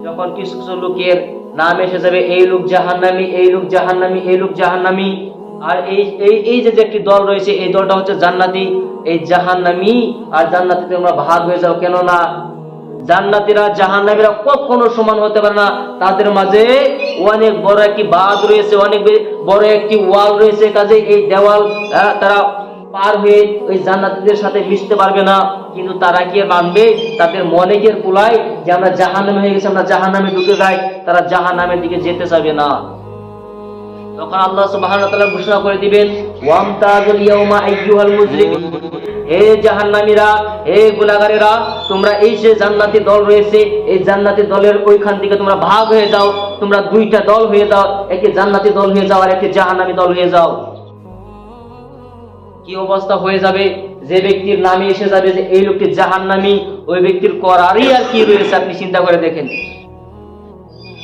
যখন কিছু কিছু লোকের নাম এসে যাবে, এই লোক জাহান্নামি, এই লোক জাহান্নামি, এই লোক জাহান্নামি। আর এই এই যে একটি দল রয়েছে, এই দলটা হচ্ছে জান্নাতি। এই জাহান্নামি আর জান্নাতিতে তোমরা ভাগ হয়ে যাও। কেন না জান্নাতিরা, জাহান্নামীরা কখনো সমান হতে পারে না। তাদের মাঝে অনেক বড় একটি বাঁধ রয়েছে, অনেক বড় একটি ওয়াল রয়েছে। কাজে এই দেওয়াল তারা পার হয়ে ওই জান্নাতীদের সাথে মিশতে পারবে না। কিন্তু তারা কি মানবে তাদের মনে আর কুলায়? যে আমরা জাহান্নামে হয়ে গেছি, আমরা জাহান্নামে ঢুকে যাই, তারা জাহান্নামের দিকে যেতে চাইবে না। তখন আল্লাহ ঘোষণা করে দিবেন ইয়াউমা আইয়ুহাল হে জাহান্নামীরা, হে গুনাহগারেরা, তোমরা এই যে জান্নাতি দল রয়েছে, এই জান্নাতি দলের ওইখান থেকে তোমরা ভাগ হয়ে যাও, তোমরা দুইটা দল হয়ে যাও একটি জান্নাতি দল হয়ে যাও আর একটি জাহান্নামী দল হয়ে যাও। কি অবস্থা হয়ে যাবে? যে ব্যক্তির নামে এসে যাবে যে এই লোকটি জাহান্নামী, ওই ব্যক্তির করারই আর কি রয়েছে আপনি চিন্তা করে দেখেন।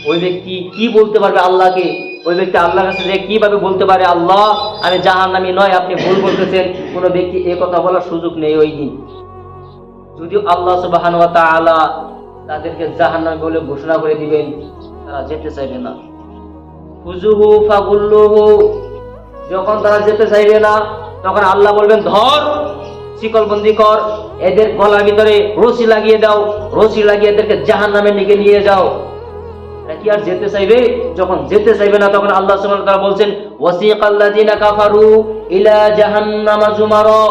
ওই ব্যক্তি কি বলতে পারবে আল্লাহকে? ওই ব্যক্তি আল্লাহর কাছে যে কীভাবে বলতে পারে, আল্লাহ, আমি জাহান্নামী নয়, আপনি ভুল বলতেছেন। কোনো ব্যক্তি এই কথা বলার সুযোগ নেই ওই দিন। যদিও আল্লাহ সুবাহান তাআলা তাদেরকে জাহান্নামী বলে ঘোষণা করে দিবেন, তারা যেতে চাইবে না। ফুজুহু ফাগুল্লুহু, যখন তারা যেতে চাইবে না তখন আল্লাহ বলবেন, ধর, শিকলবন্দি কর, এদের গলার ভিতরে রশি লাগিয়ে দাও, রশি লাগিয়ে এদেরকে জাহান নামে নিয়ে নিয়ে যাও কি আর যেতে চাইবে? যখন যেতে চাইবে না, তখন আল্লাহ সুবহানাহু তাআলা বলছেন, ওয়াসিকাল্লাযিনা কাফারু ইলা জাহান্নামা জুমারা।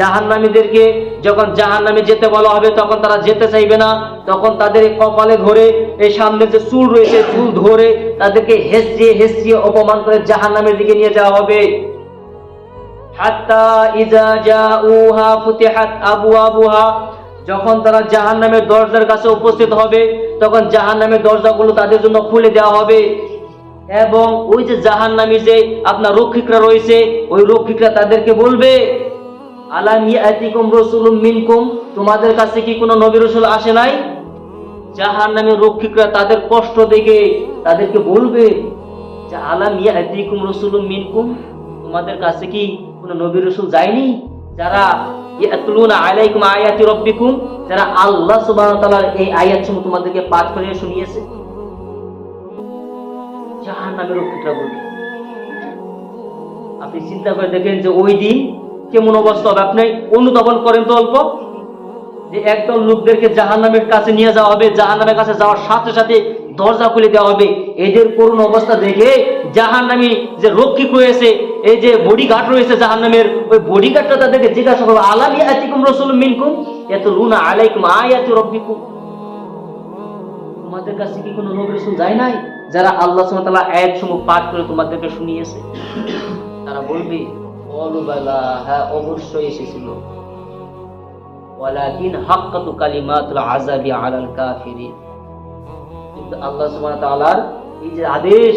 জাহান্নামীদেরকে যখন জাহান্নামে যেতে বলা হবে, তখন তারা যেতে চাইবে না। তখন তাদের কপালে ধরে, এই সামনে যে চুল রয়েছে, চুল ধরে তাদেরকে হেসিয়ে হেসিয়ে অপমান করে জাহান্নামের দিকে নিয়ে যাওয়া হবে। হাত্তা ইজা জাউহা ফুতিহাত আবওয়াবুহা, যখন তারা জাহান্নামের দরজার কাছে উপস্থিত হবে, তখন জাহান জাহান্নামের দরজাগুলো তাদের জন্য খুলে দেওয়া হবে। এবং ওই যে জাহান্নামী যে আপনার রক্ষিকরা রয়েছে, ওই রক্ষিকরা তাদেরকে বলবে, আলাম ইয়াতিকুম রাসূলুম মিনকুম? তোমাদের কাছে কি কোনো নবী রাসূল আসে নাই? জাহান্নামের রক্ষিকরা তাদের কষ্ট দেখে তাদেরকে বলবে যে, আলাম ইয়াতিকুম রাসূলুম মিনকুম? তোমাদের কাছে কি কোনো নবী রসুল যায়নি, যারা আলাইকুম আয়াতি রব্বিকুম, যারা আল্লাহ এই আয়াতসমূহ তোমাদেরকে পাঠ করে শুনিয়েছে। জাহান্নামের রক্ষিকরা বলবে আপনি চিন্তা করে দেখেন যে ওই দিন কেমন অবস্থা হবে। আপনি অনুধাবন করেন তো অল্প। যে একদল লোকদেরকে জাহান্নামের কাছে নিয়ে যাওয়া হবে, জাহান্নামের কাছে যাওয়ার সাথে সাথে দরজা খুলে দেওয়া হবে। এদের করুণ অবস্থা দেখে জাহান্নামী যে রক্ষিক রয়েছে এই যে বডিগার্ড রয়েছে জাহান্নামের, ওই বডিগার্ডটা তাদেরকে জিজ্ঞাসা করবে, আলাম ইয়াতিকুম রাসূলুম মিনকুম? ইয়াতুলুনা আলাইকুম আয়াতি রাব্বিকুম। তোমাদের কাছে কি কোনো নবী রাসূল যায় নাই, যারা আল্লাহ সুবহানাহু ওয়া তাআলা আয়াত সমূহ পাঠ করে তোমাদেরকে শুনিয়েছে? তারা বলবে বলো বালা হ্যাঁ অবশ্যই এসেছিল। ওয়ালাকিন হাক্কাতু কালিমাতুল আযাবি আলাল কাফিরিন। কিন্তু আল্লাহ সুবহানাহু তাআলার এই যে আদেশ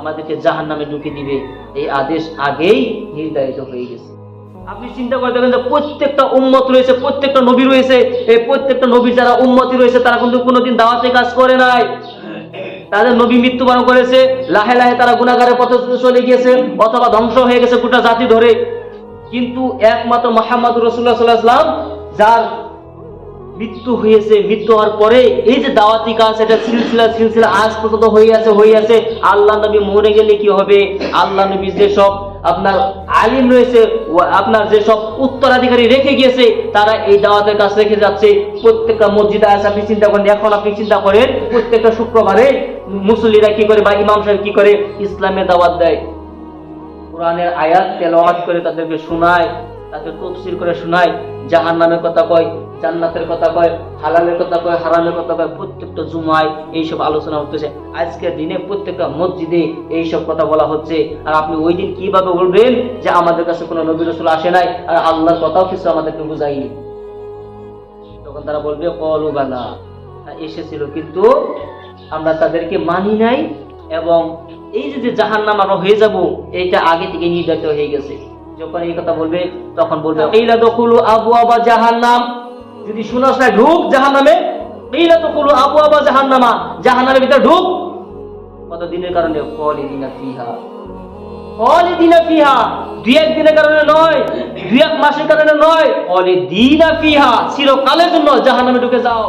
আমাদেরকে জাহান্নামে দিবে, এই আদেশ আগেই নির্ধারিত হয়ে গেছে। আপনি চিন্তা করে দেখেন যে প্রত্যেকটা উম্মত রয়েছে, প্রত্যেকটা নবী রয়েছে, এই প্রত্যেকটা নবীর যারা উম্মতি রয়েছে, তারা কিন্তু কোনোদিন দাওয়াতে কাজ করে নাই। তাদের নবী মৃত্যুবরণ করেছে, লাহে লাহে তারা গুণাগারের পথে চলে গিয়েছে, অথবা ধ্বংস হয়ে গেছে গোটা জাতি ধরে। কিন্তু একমাত্র মোহাম্মদ রসুল্লাহ সাল্লাহাম যার মৃত্যু হয়েছে, মৃত্যু হওয়ার পরে এই যে দাওয়াতি কাজ, এটা সিলসিলা সিলসিলা আজ পর্যন্ত হয়ে আছে হয়ে আছে। আল্লাহ নবী মরে গেলে কি হবে? আল্লাহ নবী যেসব আপনার আলিম রয়েছে আপনার যেসব উত্তরাধিকারী রেখে গিয়েছে, তারা এই দাওয়াতের কাজ রেখে যাচ্ছে। প্রত্যেকটা মসজিদে আছে, আপনি চিন্তা করেন, এখন আপনি চিন্তা করেন, প্রত্যেকটা শুক্রবারে মুসল্লিরা কি করে বা ইমাম সাহেব কি করে? ইসলামের দাওয়াত দেয়। কোরআনের আয়াত তেলাওয়াত করে তাদেরকে শোনায়। তাদের তফসির করে শোনায় জাহান নামের কথা কয়, জান্নাতের কথা কয়, হালালের কথা কয়, হারামের কথা কয়, প্রত্যেকটা জুমায় এইসব আলোচনা হতেছে। আজকের দিনে প্রত্যেকটা মসজিদে এইসব কথা বলা হচ্ছে। আর আপনি ওই দিন কীভাবে বলবেন যে আমাদের কাছে কোনো নবী রসুল আসে নাই আর আল্লাহর কথাও কিছু আমাদেরকে বুঝাইনি তখন তারা বলবে, কলু বালা। এসেছিল কিন্তু আমরা তাদেরকে মানি নাই এবং এই যে যে জাহান নাম আমরা হয়ে যাব, এইটা আগে থেকে নির্ধারিত হয়ে গেছে। যখন এই কথা বলবে তখন বলবে এইলা দখুলু আবু আবা জাহান নাম যদি শুনাস না ঢুক জাহান নামে এইলা দখুলু আবু আবা জাহান নামা জাহান নামের ভিতরে ঢুক। কত দিনের কারণে? খলিদিনা ফিহা। খলিদিনা ফিহা। দুই এক দিনের কারণে নয় দুই এক মাসের কারণে নয়। খলিদিনা ফিহা। চিরকালের জন্য জাহান্নামে ঢুকে যাও।